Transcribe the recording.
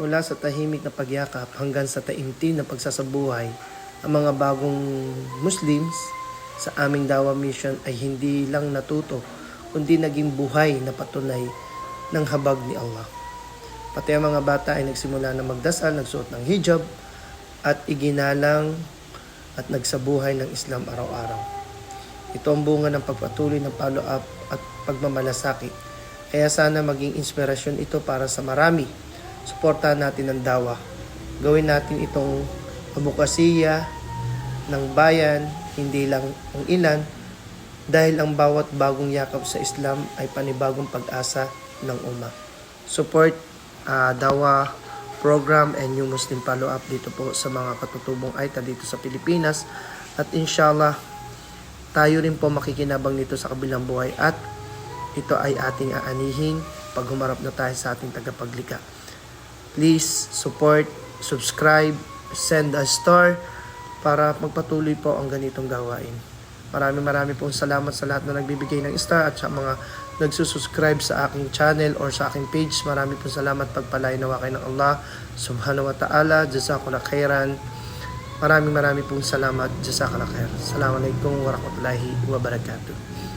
mula sa tahimik na pagyakap hanggang sa taimtim na pagsasabuhay, ang mga bagong Muslims sa aming Dawa Mission ay hindi lang natuto, kundi naging buhay na patunay ng habag ni Allah. Pati ang mga bata ay nagsimula na magdasal, nagsuot ng hijab, at iginalang at nagsabuhay ng Islam araw-araw. Ito ang bunga ng pagpatuloy ng follow-up at pagmamalasakit. Kaya sana maging inspirasyon ito para sa marami. Suportahan natin ang dawa. Gawin natin itong abukasiya ng bayan, hindi lang ang ilan, dahil ang bawat bagong yakap sa Islam ay panibagong pag-asa ng umma. Support ah, dawa program and new Muslim follow-up dito po sa mga katutubong AITA dito sa Pilipinas. At inshallah, tayo rin po makikinabang nito sa kabilang buhay at ito ay ating aanihin pag humarap na tayo sa ating tagapaglikha. Please support, subscribe, send a star para magpatuloy po ang ganitong gawain. Maraming maraming pong salamat sa lahat na nagbibigay ng star at sa mga nagsusubscribe sa aking channel or sa aking page. Maraming pong salamat pagpalain nawa kayo ng Allah subhanahu wa ta'ala. Jazakallah khairan. Maraming maraming pong salamat. Jazakallah khairan. Assalamualaikum warahmatullahi wabarakatuh.